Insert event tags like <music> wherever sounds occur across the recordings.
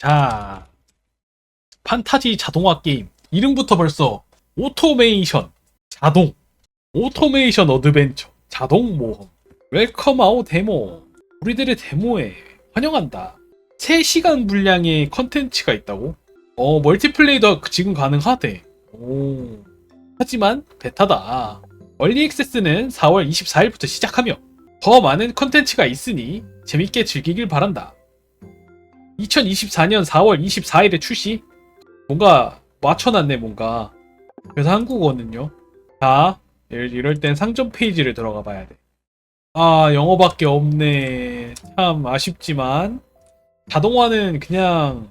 자, 판타지 자동화 게임. 이름부터 벌써 오토메이션, 자동, 오토메이션 어드벤처, 자동 모험. 웰컴 아웃 데모. 우리들의 데모에 환영한다. 3시간 분량의 컨텐츠가 있다고? 어, 멀티플레이도 지금 가능하대. 오. 하지만 베타다. 얼리 액세스는 4월 24일부터 시작하며 더 많은 컨텐츠가 있으니 재밌게 즐기길 바란다. 2024년 4월 24일에 출시? 뭔가 맞춰놨네 뭔가. 그래서 한국어는요. 자, 이럴, 땐 상점 페이지를 들어가 봐야 돼. 아, 영어밖에 없네. 참 아쉽지만 자동화는 그냥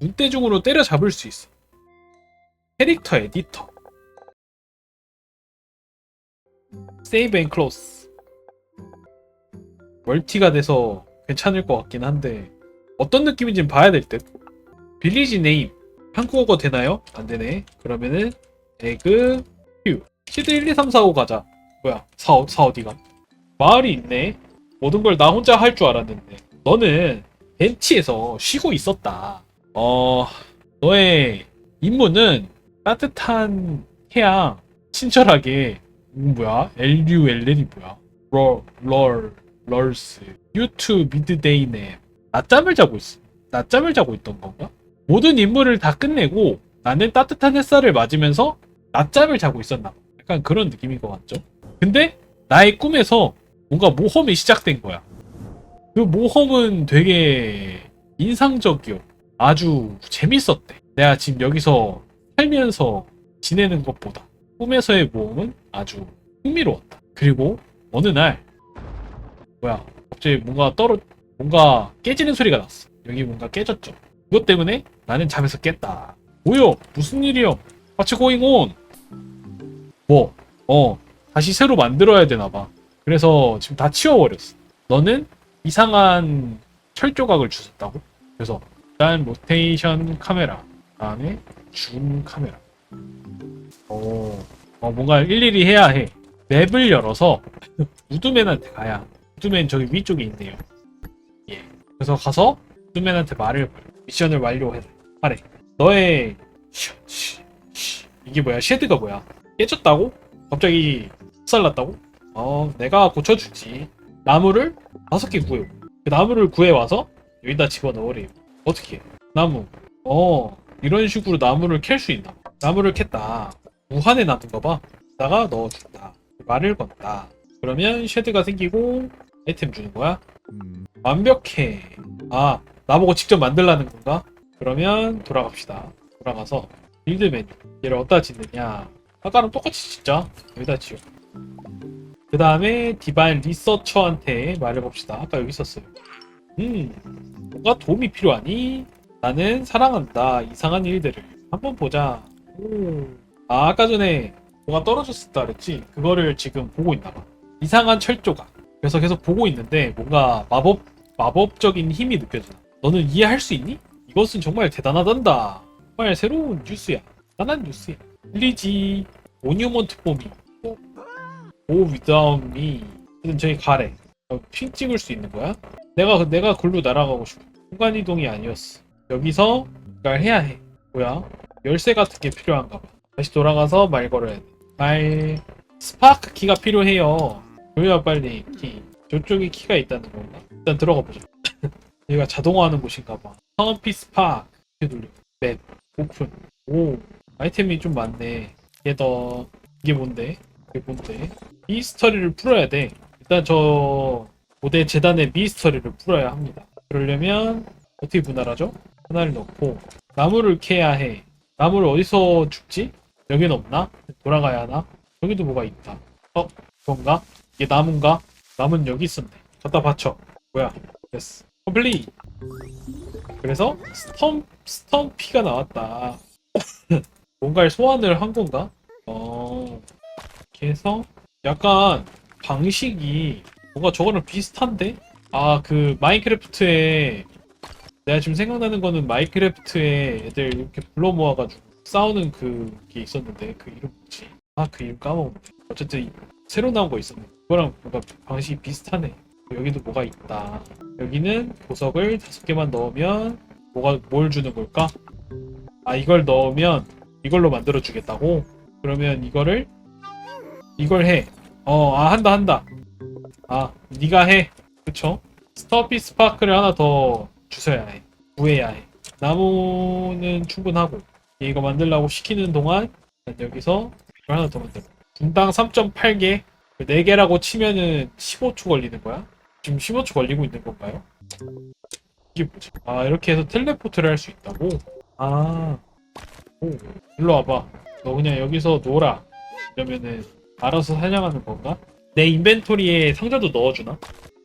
눈대중으로 때려잡을 수 있어. 캐릭터 에디터. 세이브 앤 클로스. 멀티가 돼서 괜찮을 것 같긴 한데 어떤 느낌인지는 봐야 될 듯. 빌리지 네임 한국어가 되나요? 안 되네. 그러면은 에그 휴 시드 1, 2, 3, 4, 5 가자. 뭐야? 4, 4 어디가? 마을이 있네. 모든 걸 나 혼자 할 줄 알았는데 너는 벤치에서 쉬고 있었다. 어 너의 임무는 따뜻한 태양 친절하게 음, 뭐야? LULL이 뭐야? 롤, 롤, 럴스 유튜 미드데이 냅 낮잠을 자고 있어 낮잠을 자고 있던 건가? 모든 임무를 다 끝내고 나는 따뜻한 햇살을 맞으면서 낮잠을 자고 있었나 봐. 약간 그런 느낌인 것 같죠? 근데 나의 꿈에서 뭔가 모험이 시작된 거야 그 모험은 되게 인상적이요 아주 재밌었대 내가 지금 여기서 살면서 지내는 것보다 꿈에서의 모험은 아주 흥미로웠다. 그리고 어느 날 뭐야 갑자기 뭔가 떨어 뭔가 깨지는 소리가 났어. 여기 뭔가 깨졌죠. 그것 때문에 나는 잠에서 깼다. 뭐요? 무슨 일이요? 같이 고잉 온. 뭐? 어 다시 새로 만들어야 되나 봐. 그래서 지금 다 치워버렸어. 너는 이상한 철 조각을 주셨다고? 그래서 일단 로테이션 카메라, 다음에 줌 카메라. 오, 어, 뭔가 일일이 해야 해. 맵을 열어서 <laughs> 우드맨한테 가야. 우드맨 저기 위쪽에 있네요. 예. 그래서 가서 우드맨한테 말을. 미션을 완료해. 하래. 너의. 이게 뭐야? 쉐드가 뭐야? 깨졌다고? 갑자기 살났다고? 어, 내가 고쳐주지. 나무를 다섯 개 구해. 그 나무를 구해 와서 여기다 집어 넣으래요. 어떻게? 해? 나무. 어, 이런 식으로 나무를 캘 수 있나? 나무를 캤다. 무한의 나무인가 봐. 다가 넣어준다. 말을 건다. 그러면 쉐드가 생기고 아이템 주는 거야? 완벽해. 아, 나보고 직접 만들라는 건가? 그러면 돌아갑시다. 돌아가서 빌드 메뉴. 얘를 어디다 짓느냐? 아까랑 똑같이 짓자. 여기다 지어. 그 다음에 디바인 리서처한테 말해봅시다. 아까 여기 있었어요. 음, 뭔가 도움이 필요하니? 나는 사랑한다. 이상한 일들을. 한번 보자. 오. 아, 아까 전에 뭐가 떨어졌었다 그랬지? 그거를 지금 보고 있나 봐. 이상한 철조각. 그래서 계속 보고 있는데 뭔가 마법, 마법적인 힘이 느껴져. 너는 이해할 수 있니? 이것은 정말 대단하단다. 정말 새로운 뉴스야. 대단한 뉴스야. 빌리지, 모뉴먼트 폼이. 오, without me. 저기 가래. 어, 핑 찍을 수 있는 거야? 내가, 내가 글로 날아가고 싶어. 순간 이동이 아니었어. 여기서 그걸 해야 해. 뭐야? 열쇠 같은 게 필요한가 봐. 다시 돌아가서 말 걸어야 돼. 말 스파크 키가 필요해요. 조여 빨리 키. 저쪽에 키가 있다는 건가? 일단 들어가 보자. <laughs> 여기가 자동화하는 곳인가 봐. 성피 스 파크. 이렇게 돌려. 맵. 오픈. 오. 아이템이 좀 많네. 얘 더 이게 뭔데? 이게 뭔데? 미스터리를 풀어야 돼. 일단 저 고대 재단의 미스터리를 풀어야 합니다. 그러려면 어떻게 분할하죠? 하나를 넣고 나무를 캐야 해. 나무를 어디서 줍지? 여기는 없나? 돌아가야 하나? 여기도 뭐가 있다. 어? 그건가? 이게 나무인가? 나무는 여기 있었네. 갖다 받쳐. 뭐야? 됐어. 컴플리 그래서 스톰, 스톰피가 나왔다. <laughs> 뭔가를 소환을 한 건가? 어, 해서 약간 방식이 뭔가 저거랑 비슷한데? 아, 그 마인크래프트에 내가 지금 생각나는 거는 마인크래프트에 애들 이렇게 불러 모아가지고 싸우는 그게 있었는데 그 이름 뭐지? 아, 그 이름 까먹었네. 어쨌든 이- 새로 나온 거 있었네. 그거랑 뭔가 방식이 비슷하네. 여기도 뭐가 있다. 여기는 보석을 다섯 개만 넣으면 뭐가 뭘 주는 걸까? 아 이걸 넣으면 이걸로 만들어 주겠다고? 그러면 이거를 이걸 해. 어, 아 한다 한다. 아, 네가 해. 그쵸? 스터피 스파크를 하나 더 주셔야 해. 구해야 해. 나무는 충분하고 이거 만들라고 시키는 동안 난 여기서 이걸 하나 더 만들어. 분당 3.8개, 4개라고 치면은 15초 걸리는 거야? 지금 15초 걸리고 있는 건가요? 이게 뭐지? 아, 이렇게 해서 텔레포트를 할 수 있다고? 아, 오, 일로 와봐. 너 그냥 여기서 놀아. 이러면은 알아서 사냥하는 건가? 내 인벤토리에 상자도 넣어주나?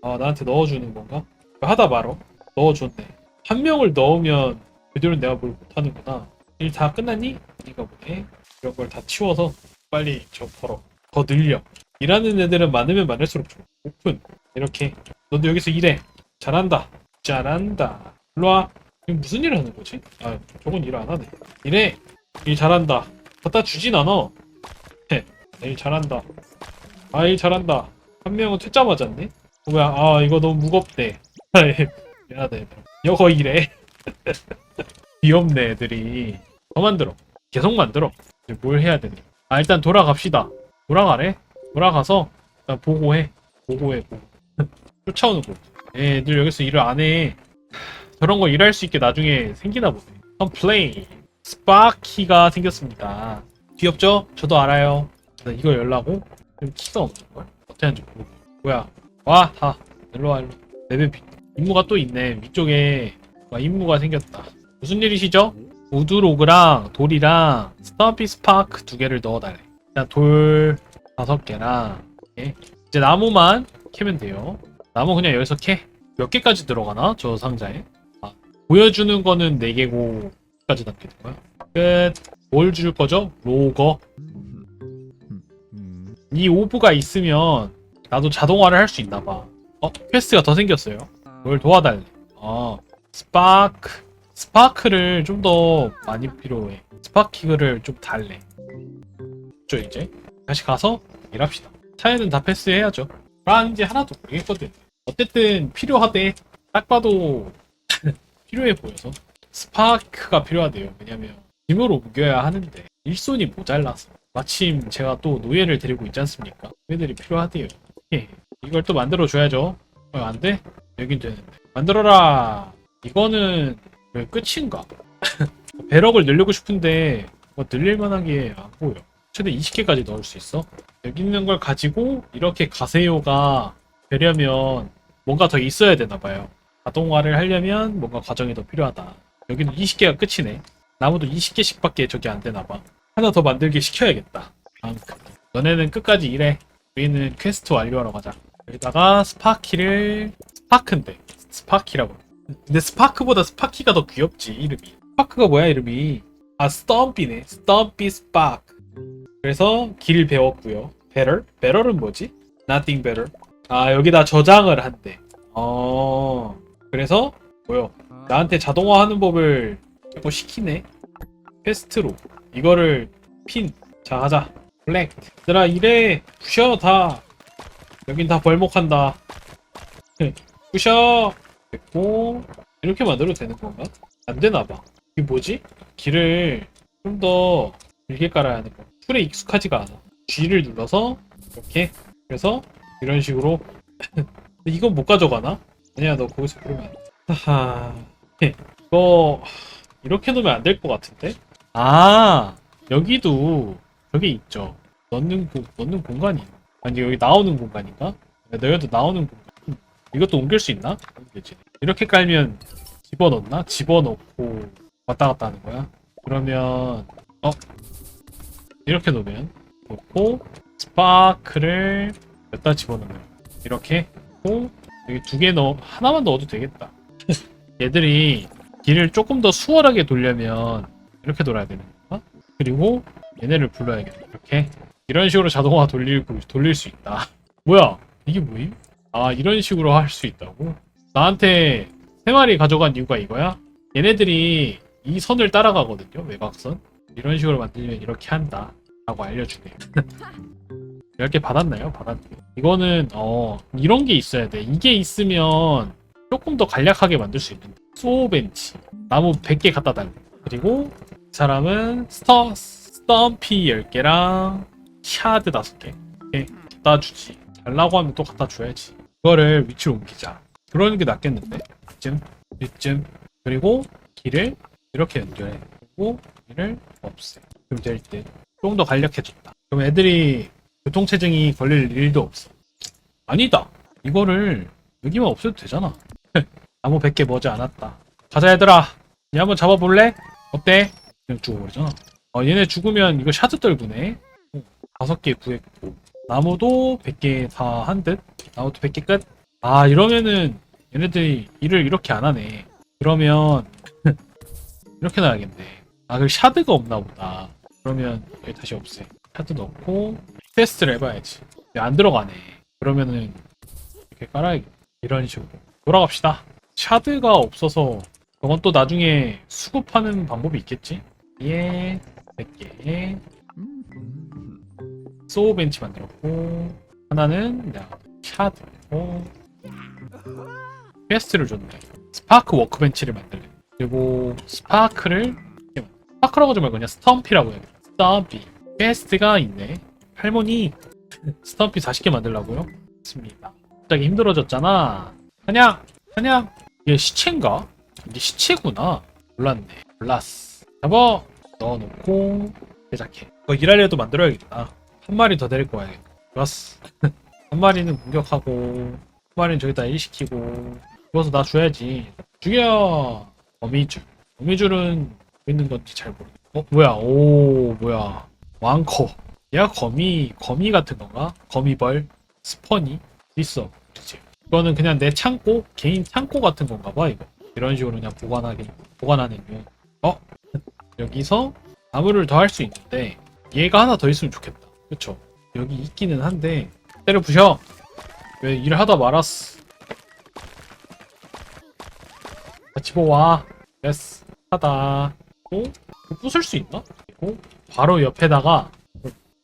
아, 나한테 넣어주는 건가? 하다 말어. 넣어줬네. 한 명을 넣으면 그대로 내가 뭘 못하는구나. 일 다 끝났니? 아닌가 보네. 이런 걸 다 치워서 빨리 저 벌어. 더 늘려. 일하는 애들은 많으면 많을수록 좋아. 오픈. 이렇게. 너도 여기서 일해. 잘한다. 잘한다. 일로와. 지금 무슨 일을 하는 거지? 아, 저건 일 안 하네. 일해. 일 잘한다. 갖다 주진 않아. 헤. 일 잘한다. 아, 일 잘한다. 한 명은 퇴짜 맞았네? 어, 뭐야, 아, 이거 너무 무겁대. <laughs> 미안하다. 여거 일해. <laughs> 귀엽네, 애들이. 더 만들어. 계속 만들어. 이제 뭘 해야 되니? 아, 일단 돌아갑시다. 돌아가래? 돌아가서, 보고해. 보고해, 보고. <laughs> 쫓아오는 거. 애들 여기서 일을 안 해. 저런 거 일할 수 있게 나중에 생기나 보네. 컴플레인. 스파키가 생겼습니다. 귀엽죠? 저도 알아요. 나 이거 열라고? 키가 없는 걸. 어떻게 하는지 모르고. 뭐야? 와, 다. 일로 와, 일로. 레벨 비. 임무가 또 있네. 위쪽에 와, 임무가 생겼다. 무슨 일이시죠? 우드로그랑 돌이랑 스타피 스파크 두 개를 넣어달래. 일단 돌 다섯 개랑 예. 이제 나무만 캐면 돼요. 나무 그냥 여기서 캐. 몇 개까지 들어가나? 저 상자에. 아, 보여주는 거는 네 개고 까지 남기는 거야. 끝. 뭘 줄 거죠? 로거. 이 오브가 있으면 나도 자동화를 할 수 있나 봐. 어, 퀘스트가 더 생겼어요. 뭘 도와달래. 아, 스파크. 스파크를 좀 더 많이 필요해. 스파키를 좀 달래. 죠 이제 다시 가서 일합시다. 차에는 다 패스해야죠. 라는지 하나도 모르겠거든. 어쨌든 필요하대. 딱 봐도 <laughs> 필요해 보여서 스파크가 필요하대요. 왜냐면 짐으로 옮겨야 하는데 일손이 모자라서 마침 제가 또 노예를 데리고 있지 않습니까? 노예들이 필요하대요. 예. 이걸 또 만들어 줘야죠. 어, 안 돼? 여긴 되는데. 만들어라. 이거는 왜 끝인가? <laughs> 배럭을 늘리고 싶은데 뭐 늘릴 만한 게 안 보여. 최대 20개까지 넣을 수 있어. 여기 있는 걸 가지고 이렇게 가세요가 되려면 뭔가 더 있어야 되나 봐요. 자동화를 하려면 뭔가 과정이 더 필요하다. 여기는 20개가 끝이네. 나무도 20개씩 밖에 저기 안 되나 봐. 하나 더 만들게 시켜야겠다. 다음큼. 너네는 끝까지 일해. 우리는 퀘스트 완료하러 가자. 여기다가 스파키를 스파크인데 스파키라고. 근데 스파크보다 스파키가 더 귀엽지 이름이. 스파크가 뭐야 이름이? 아 스톰피네. 스톰피 스파크. 그래서 길 배웠고요. better? better은 뭐지? nothing better. 아 여기다 저장을 한대. 어 그래서 뭐요? 나한테 자동화하는 법을 자꾸 시키네. 퀘스트로 이거를 핀. 자 하자. 블랙. 얘들아 이래 부셔 다. 여긴 다 벌목한다. <laughs> 부셔. 됐고 이렇게 만들어도 되는 건가? 안 되나 봐. 이게 뭐지? 길을 좀 더 길게 깔아야 거. 툴에 익숙하지가 않아. G를 눌러서 이렇게 그래서 이런 식으로 <laughs> 이건 못 가져가나? 아니야 너 거기서 그러면 안 돼. 하하 이거 이렇게 놓으면 안 될 것 같은데? 아 여기도 저기 있죠. 넣는 공 넣는 공간이? 아니 여기 나오는 공간인가? 너희도 나오는 공간. 음, 이것도 옮길 수 있나? 이렇게 깔면 집어넣나? 집어넣고 왔다 갔다 하는 거야? 그러면 어 이렇게 놓으면 놓고 스파크를 여기다 집어넣는 거야. 이렇게 고 여기 두 개 넣어 하나만 넣어도 되겠다. <laughs> 얘들이 길을 조금 더 수월하게 돌려면 이렇게 돌아야 되는 건가? 그리고 얘네를 불러야겠다. 이렇게 이런 식으로 자동화 돌리고 돌릴 수 있다. <laughs> 뭐야? 이게 뭐임? 아 이런 식으로 할 수 있다고? 나한테 세 마리 가져간 이유가 이거야? 얘네들이 이 선을 따라가거든요. 외곽선. 이런 식으로 만들면 이렇게 한다. 라고 알려주네요. <laughs> 10개 받았나요? 받았네. 이거는 어 이런 게 있어야 돼. 이게 있으면 조금 더 간략하게 만들 수 있는 소벤치. 나무 100개 갖다 달래. 그리고 이 사람은 스터 스톰피 10개랑 샤드 5개. 이렇게 갖다 주지. 달라고 하면 또 갖다 줘야지. 그거를 위치로 옮기자. 그러는 게 낫겠는데? 이쯤 이쯤. 그리고 길을 이렇게 연결해. 그리고 길을 없애. 그럼 될듯 조금 더 간략해졌다. 그럼 애들이 교통체증이 걸릴 일도 없어. 아니다. 이거를 여기만 없애도 되잖아. <laughs> 나무 100개 머지 않았다. 가자 얘들아. 얘 한번 잡아볼래? 어때? 그냥 죽어버리잖아. 어 얘네 죽으면 이거 샤드 떨구네. 어, 다섯 개 구했고. 나무도 100개 다 한 듯? 나무도 100개 끝? 아 이러면은 얘네들이 일을 이렇게 안 하네. 그러면 <laughs> 이렇게 놔야겠네. 아 그 샤드가 없나 보다 그러면 여기 다시 없애. 샤드 넣고 테스트를 해봐야지. 안 들어가네. 그러면은 이렇게 깔아야겠다. 이런 식으로. 돌아갑시다. 샤드가 없어서 저건 또 나중에 수급하는 방법이 있겠지? 예. 100개? 소우 벤치 만들었고 하나는 그냥 샤드고 퀘스트를 줬네. 스파크 워크벤치를 만들래. 그리고 스파크를 스파크라고 하지 말고 그냥 스톰피라고 해야 돼 스톰피 퀘스트가 있네. 할머니 스톰피 40개 만들라고요? 좋습니다. 갑자기 힘들어졌잖아. 그냥 그냥 얘 시체인가? 이게 시체구나. 몰랐네. 몰랐어. 잡아. 넣어놓고 제작해. 이거 일하려도 만들어야겠다. 한 마리 더 데리고 와야겠다. 좋았어. <laughs> 한 마리는 공격하고 한 마리는 저기다 일시키고 죽어서 나 줘야지. 죽여! 거미줄. 거미줄은 어디 있는 건지 잘 모르겠어 어 뭐야? 오 뭐야? 왕커. 얘가 거미 거미 같은 건가? 거미벌? 스퍼니? 있어 그치 이거는 그냥 내 창고 개인 창고 같은 건가 봐 이거. 이런 식으로 그냥 보관하게 보관하는 용 어? 여기서 나무를 더 할 수 있는데 얘가 하나 더 있으면 좋겠다. 그쵸? 여기 있기는 한데 때려 부셔! 왜 일을 하다 말았어 같이 보와 됐어. 하다 부술 수 있나? 그리고 바로 옆에다가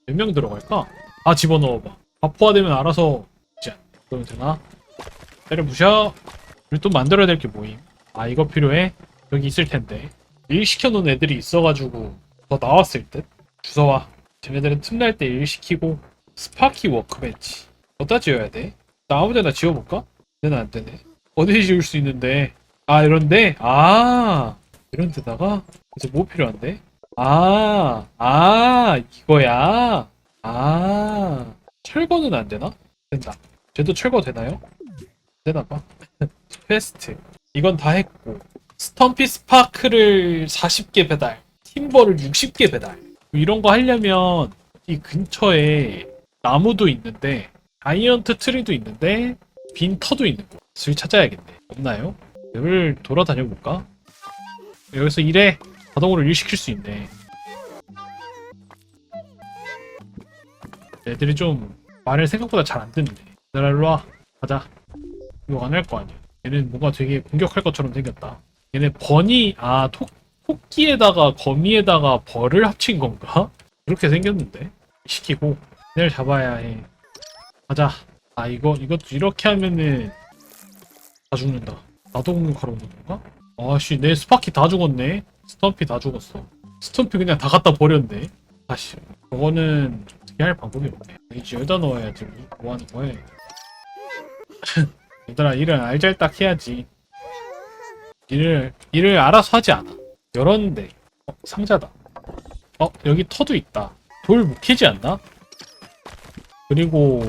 몇 명 들어갈까? 아 집어넣어봐 바포화되면 알아서 자 그러면 되나? 때려 부셔 우리 또 만들어야 될 게 뭐임? 아 이거 필요해? 여기 있을 텐데 일 시켜놓은 애들이 있어가지고 더 나왔을 듯? 주워와 쟤네들은 틈날 때 일 시키고 스파키 워크벤치 어디다 지어야 돼? 나 아무데나 지어볼까? 되나 안 되네 어디 지을 수 있는데 아 이런데? 아 이런 데다가 이제 뭐 필요한데? 아, 아, 이거야. 아, 철거는 안 되나? 된다. 쟤도 철거 되나요? 되나 봐. <laughs> 퀘스트. 이건 다 했고. 스톰피 스파크를 40개 배달. 팀버를 60개 배달. 이런 거 하려면 이 근처에 나무도 있는데, 다이언트 트리도 있는데, 빈 터도 있는 거. 술 찾아야겠네. 없나요? 여기를 돌아다녀 볼까? 여기서 일해. 자동으로 일 시킬 수 있네. 애들이 좀 말을 생각보다 잘 안 듣네. 얘들아 일로 와. 가자. 이거 안 할 거 아니야. 얘는 뭔가 되게 공격할 것처럼 생겼다. 얘네 버니 아 토, 토끼에다가 거미에다가 벌을 합친 건가? 이렇게 생겼는데 시키고 얘를 잡아야 해. 가자. 아 이거 이것도 이렇게 하면은 다 죽는다. 나도 공격하러 오는 건가? 아씨 내 스파키 다 죽었네. 스톰피 다 죽었어. 스톰피 그냥 다 갖다 버렸네. 다시. 저거는 어떻게 할 방법이 없네. 이제 여기다 넣어야지. 뭐 하는 거야? <laughs> 얘들아 일을 알잘딱 해야지. 일을 일을 알아서 하지 않아. 열었는데 어, 상자다. 어 여기 터도 있다. 돌 묵히지 않나? 그리고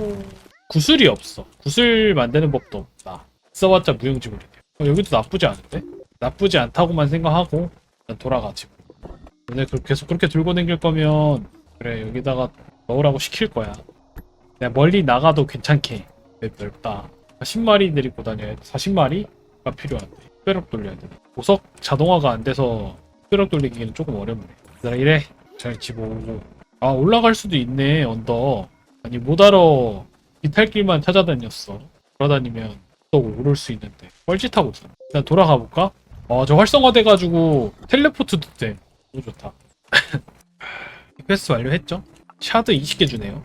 구슬이 없어. 구슬 만드는 법도 없다. 써봤자 무용지물이네. 어, 여기도 나쁘지 않은데? 나쁘지 않다고만 생각하고 일단 돌아가지. 근데 그- 계속 그렇게 들고 다닐 거면 그래 여기다가 넣으라고 시킬 거야. 그냥 멀리 나가도 괜찮게 맵 넓다. 10마리 데리고 다녀야 돼. 40마리가 필요한데. 뼈력 돌려야 돼. 보석 자동화가 안 돼서 뼈력 돌리기는 조금 어렵네. 나 이래. 잘 집어오고. 아 올라갈 수도 있네 언덕. 아니 못 알아. 비탈길만 찾아다녔어. 돌아다니면 또 오를 수 있는데. 뻘짓하고 있어. 일단 돌아가 볼까? 어, 저 활성화돼가지고 텔레포트도 돼. 너무 좋다. <laughs> 퀘스트 완료했죠? 샤드 20개 주네요.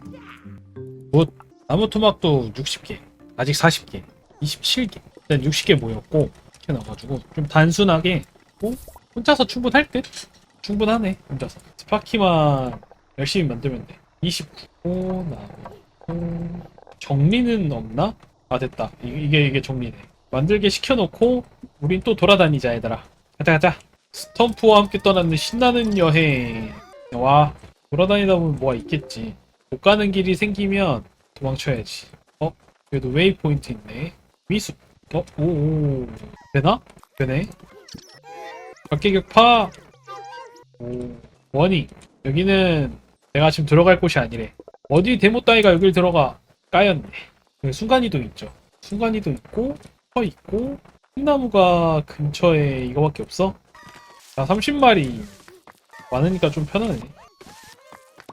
굿. 나무 토막도 60개. 아직 40개. 27개. 일단 60개 모였고 이렇게 나와가지고 좀 단순하게 뭐 혼자서 충분할 듯? 충분하네 혼자서 스파키만 열심히 만들면 돼 29 나오고 정리는 없나? 아 됐다 이- 이게 이게 정리네 만들게 시켜놓고 우린 또 돌아다니자 얘들아. 가자 가자. 스톰프와 함께 떠나는 신나는 여행. 와 돌아다니다 보면 뭐가 있겠지. 못 가는 길이 생기면 도망쳐야지. 어? 그래도 웨이포인트 있네. 미수. 어? 오오 되나? 되네. 각계격파. 오 원이. 여기는 내가 지금 들어갈 곳이 아니래. 어디 데모 따위가 여길 들어가. 까였네. 순간이동 있죠. 순간이동 있고 터 있고 흰나무가 근처에 이거밖에 없어? 자 30마리. 많으니까 좀 편하네.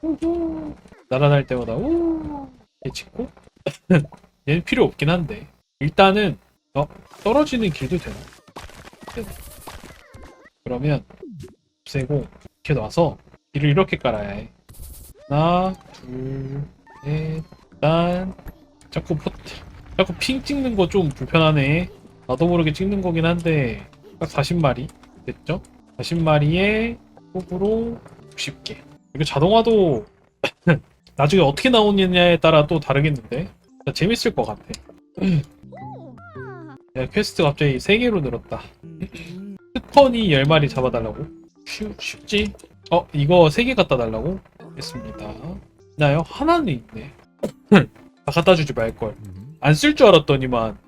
우후. 날아날 때마다 우. 얘 찍고. <laughs> 얘는 필요 없긴 한데. 일단은 어 떨어지는 길도 되나? 그러면 없애고 이렇게 놔서 길을 이렇게 깔아야 해. 하나 둘셋난 자꾸 포 자꾸 핑 찍는 거 좀 불편하네 나도 모르게 찍는 거긴 한데 딱 40마리 됐죠? 40마리에 톱으로 60개 이거 자동화도 <laughs> 나중에 어떻게 나오느냐에 따라 또 다르겠는데 진짜 재밌을 것 같아 야 퀘스트 갑자기 3개로 늘었다 스펀이 10마리 잡아달라고? 쉽, 쉽지? 어 이거 3개 갖다 달라고? 했습니다 나요? 하나는 있네 <laughs> 다 갖다 주지 말걸 안 쓸 줄 알았더니만.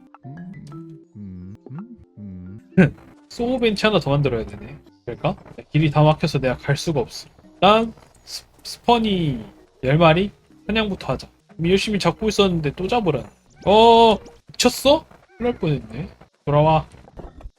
소우 벤치 하나 더 만들어야 되네. 될까? 길이 다 막혀서 내가 갈 수가 없어. 일단 스, 스펀이 10마리? 사냥부터 하자. 열심히 잡고 있었는데 또 잡으라 어 미쳤어? 큰일 날 뻔했네. 돌아와.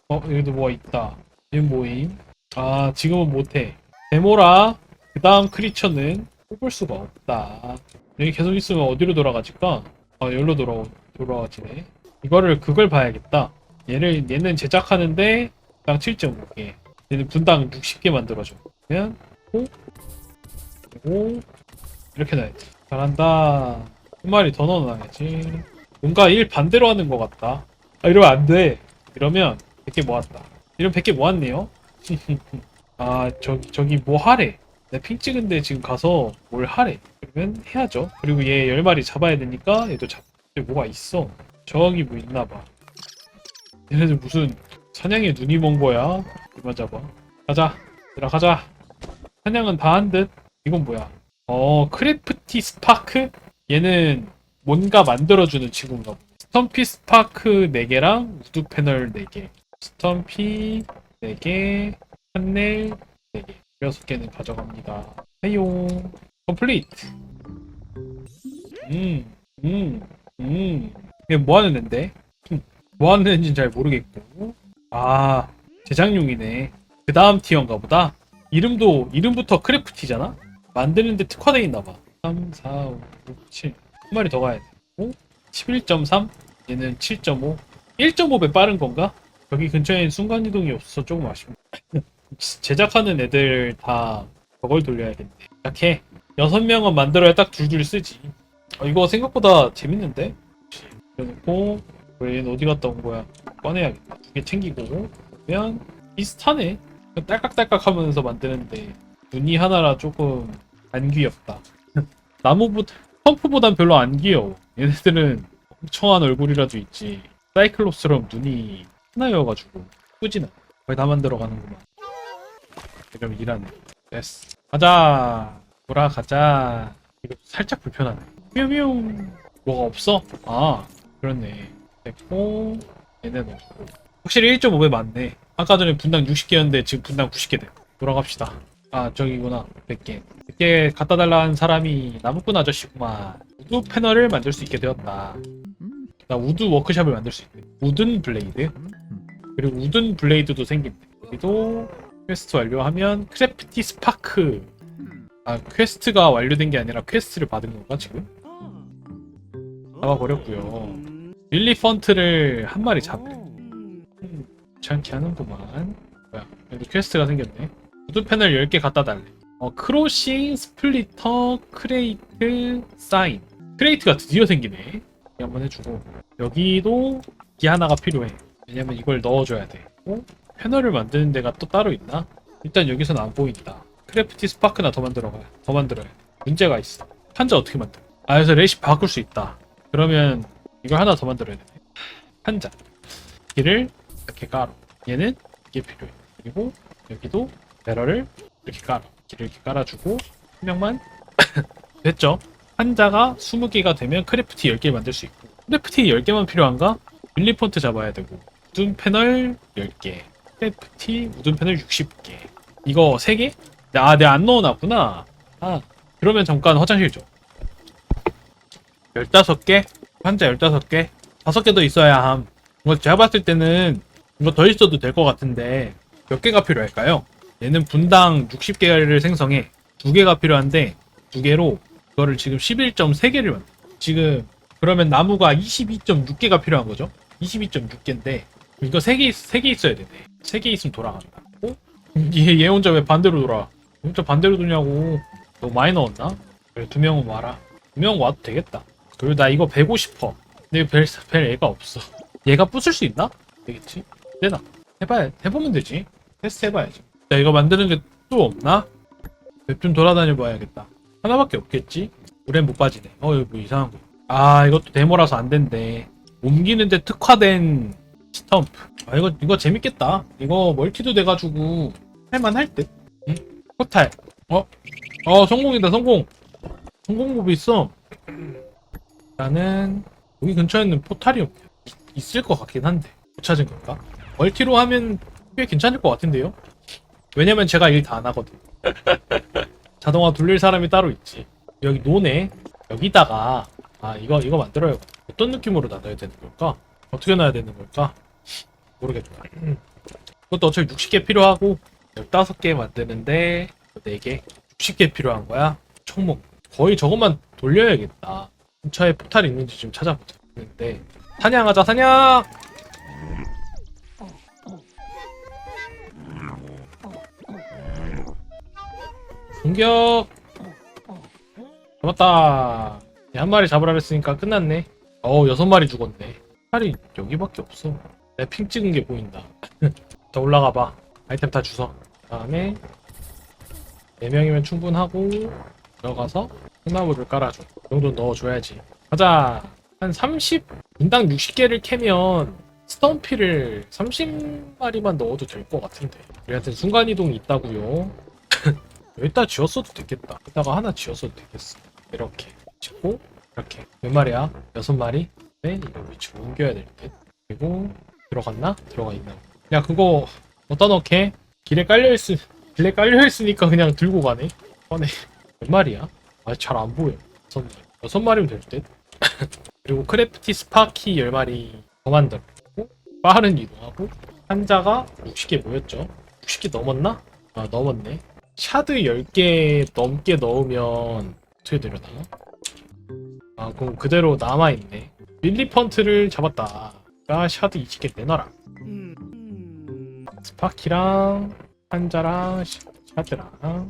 어 여기도 뭐가 있다. 얘는 뭐임? 아 지금은 못해. 데모라 그 다음 크리처는 뽑을 수가 없다. 여기 계속 있으면 어디로 돌아가질까? 아 여기로 돌아, 돌아가지네 이거를 그걸 봐야겠다. 얘를 얘는 제작하는데 분당 7.5개. 얘는 분당 60개 만들어줘. 그러면 오 그리고 이렇게 놔야지 잘한다. 한 마리 더 넣어놔야지. 뭔가 일 반대로 하는 것 같다. 아 이러면 안 돼. 이러면 100개 모았다. 이러면 100개 모았네요. <laughs> 아 저기 저기 뭐 하래? 내핑 찍은데 지금 가서 뭘 하래? 그러면 해야죠. 그리고 얘 10마리 잡아야 되니까 얘도 잡 근데 뭐가 있어? 저기 뭐 있나봐. 얘네들 무슨 사냥에 눈이 먼 거야? 이만 잡아. 가자. 얘들아 가자. 사냥은 다 한 듯? 이건 뭐야? 어 크래프티 스파크? 얘는 뭔가 만들어주는 친구인가. 스톰피 스파크 4개랑 우드 패널 4개. 스톰피 4개 판넬 4개. 6개는 가져갑니다. 해용. 컴플리트. 음 음 음. 이게 뭐 하는 앤데? 음, 뭐하는 앤지는 잘 모르겠고. 아 제작용이네. 그 다음 티어인가 보다? 이름도 이름부터 크래프티잖아? 만드는데 특화돼 있나봐. 3, 4, 5, 6, 7 한 마리 더 가야 돼. 오? 11.3 얘는 7.5 1.5배 빠른 건가? 여기 근처엔 순간이동이 없어서 조금 아쉽네. <laughs> 제작하는 애들 다 저걸 돌려야겠네. 약해. 6명은 만들어야 딱 줄줄 쓰지 어, 이거 생각보다 재밌는데? 그래놓고 왜 얘는 어디 갔다 온 거야? 꺼내야겠다. 두 개 챙기고 그러면 비슷하네. 딸깍딸깍 하면서 만드는데 눈이 하나라 조금 안 귀엽다. <laughs> 나무보다 펌프보단 별로 안 귀여워. 얘네들은 멍청한 얼굴이라도 있지. 사이클롭스처럼 눈이 하나여가지고 꾸지나. 거의 다 만들어가는구만. 그럼 일하네. 됐어. 가자. 돌아가자. 이거 살짝 불편하네 뮤뮤 뭐가 없어? 아 그렇네. 됐고 얘네 넣고. 확실히 1.5배 많네. 아까 전에 분당 60개였는데 지금 분당 90개 돼. 돌아갑시다. 아 저기구나. 100개. 100개 갖다 달라는 사람이 나무꾼 아저씨구만. 우드 패널을 만들 수 있게 되었다. 나 우드 워크샵을 만들 수 있대. 우든 블레이드. 그리고 우든 블레이드도 생긴대. 여기도 퀘스트 완료하면 크래프티 스파크. 아 퀘스트가 완료된 게 아니라 퀘스트를 받은 건가 지금? 잡아버렸고요 릴리펀트를 한 마리 잡으래 귀찮게 하는구만 뭐야 여기 퀘스트가 생겼네 우드 패널 10개 갖다 달래 어 크로싱 스플리터 크레이트 사인 크레이트가 드디어 생기네 한번 해주고 여기도 기 하나가 필요해 왜냐면 이걸 넣어줘야 돼. 어? 패널을 만드는 데가 또 따로 있나? 일단 여기서는 안 보인다. 크래프티 스파크나 더 만들어가. 더 만들어야 돼. 문제가 있어. 판자 어떻게 만들어? 아, 그래서 레시피 바꿀 수 있다. 그러면 이걸 하나 더 만들어야 돼. 판자. 길을 이렇게 깔아. 얘는 이게 필요해. 그리고 여기도 배럴을 이렇게 깔아. 길을 이렇게 깔아주고 한 명만 <coughs> 됐죠? 판자가 20개가 되면 크래프티 10개 만들 수 있고 크래프티 10개만 필요한가? 빌리 폰트 잡아야 되고 우든 패널 10개 크래프티 우든 패널 60개 이거 3개? 아 내가 안 넣어놨구나 아 그러면 잠깐 화장실 좀 15개? 판자 15개? 5개 더 있어야 함 이거 제가 봤을 때는 이거 더 있어도 될 것 같은데 몇 개가 필요할까요? 얘는 분당 60개를 생성해 두 개가 필요한데 두 개로 이거를 지금 11.3개를 만들 지금 그러면 나무가 22.6개가 필요한 거죠 22.6개인데 이거 3개, 3개 있어야 되네 3개 있으면 돌아간다 어? 얘, 얘 혼자 왜 반대로 돌아 혼자 반대로 도냐고 너무 많이 넣었나? 그래 두 명은 와라 두 명 와도 되겠다 그리고 나 이거 베고 싶어 근데 벨, 벨 애가 없어 얘가 부술 수 있나? 되겠지? 되나? 해봐야 해보면 되지 테스트 해봐야지 자 이거 만드는 게 또 없나? 웹 좀 돌아다녀 봐야겠다 하나밖에 없겠지? 우렌 못 빠지네 어 여기 뭐 이상한 거 아 이것도 데모라서 안 된대 옮기는데 특화된 스텀프 아 이거 이거 재밌겠다 이거 멀티도 돼가지고 할만할 듯 응? 포탈 어? 어 성공이다 성공 성공법이 있어 나는 여기 근처에는 포탈이 없, 있- 있을 것 같긴 한데 못 찾은 걸까? 멀티로 하면 꽤 괜찮을 것 같은데요? 왜냐면 제가 일 다 안 하거든 <laughs> 자동화 돌릴 사람이 따로 있지 여기 노네 여기다가 아 이거 이거 만들어요 어떤 느낌으로 나눠야 되는 걸까? 어떻게 놔야 되는 걸까? 모르겠다 음. 그것도 어차피 60개 필요하고 15개 만드는데 4개 60개 필요한 거야 총목 거의 저것만 돌려야겠다 근처에 포탈 있는지 좀 찾아보자 근데. 사냥하자 사냥! 공격! 잡았다. 야, 한 마리 잡으라 그랬으니까 끝났네. 어우 여섯 마리 죽었네. 팔이 여기밖에 없어. 내가 핑 찍은 게 보인다. <laughs> 더 올라가 봐. 아이템 다 주워. 다음에 4명이면 충분하고 들어가서 콩나물을 깔아줘. 이 정도 넣어줘야지. 가자. 한 30, 인당 60개를 캐면 스톰피를 30마리만 넣어도 될 것 같은데. 우리한테 순간이동이 있다고요? <laughs> 여기다 지었어도 되겠다. 이따가 하나 지었어도 되겠어. 이렇게 짓고 이렇게. 몇 마리야? 여섯 마리? 네 이거 위치로 옮겨야 될 듯. 그리고 들어갔나? 들어가 있나? 야 그거 어디다 넣게? 길에 깔려있으 길에 깔려있으니까 그냥 들고 가네. 꺼내. 몇 마리야? 아 잘 안 보여. 여섯 마리. 여섯 마리면 될 듯? <laughs> 그리고 크래프티 스파키 10마리 더 만들고 빠른 이동하고 한자가 60개 모였죠. 60개 넘었나? 아 넘었네. 샤드 10개 넘게 넣으면 어떻게 되려나? 아 그럼 그대로 남아있네. 밀리펀트를 잡았다 가 샤드 20개 내놔라. 스파키랑 한자랑 시- 샤드랑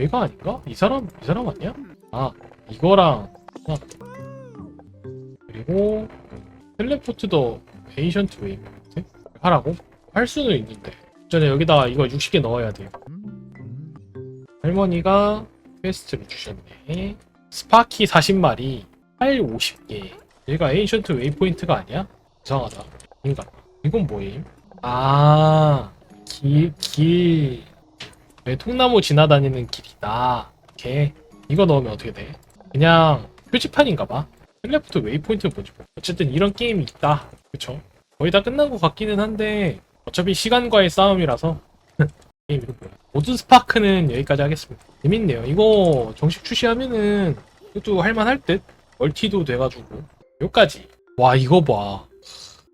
얘가 아닌가? 이 사람 이 사람 아니야? 아 이거랑 하나 그리고 텔레포트도 에이션트 웨이브 하라고? 할 수는 있는데 전에 여기다가 이거 60개 넣어야 돼요 할머니가 퀘스트를 주셨네 스파키 40마리 팔 50개 얘가 에이션트 웨이포인트가 아니야? 이상하다 인가 이건 뭐임? 아, 길, 길. 왜 통나무 지나다니는 길이다. 이렇게. 이거 넣으면 어떻게 돼? 그냥 표지판인가 봐. 텔레포트 웨이포인트 보지 뭐. 어쨌든 이런 게임이 있다. 그쵸? 거의 다 끝난 것 같기는 한데, 어차피 시간과의 싸움이라서. 게임 이름 뭐야? 모든 스파크는 여기까지 하겠습니다. 재밌네요. 이거 정식 출시하면은, 이것도 할만할 듯? 멀티도 돼가지고. 여기까지. 와, 이거 봐.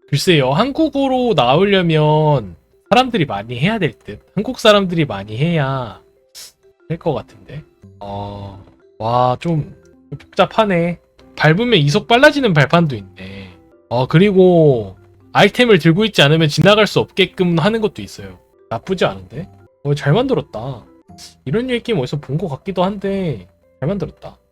글쎄요, 한국어로 나오려면 사람들이 많이 해야 될 듯. 한국 사람들이 많이 해야 될 것 같은데. 어, 와, 좀 복잡하네. 밟으면 이속 빨라지는 발판도 있네. 어, 그리고 아이템을 들고 있지 않으면 지나갈 수 없게끔 하는 것도 있어요. 나쁘지 않은데? 어, 잘 만들었다. 이런 류의 게임 어디서 본 것 같기도 한데, 잘 만들었다.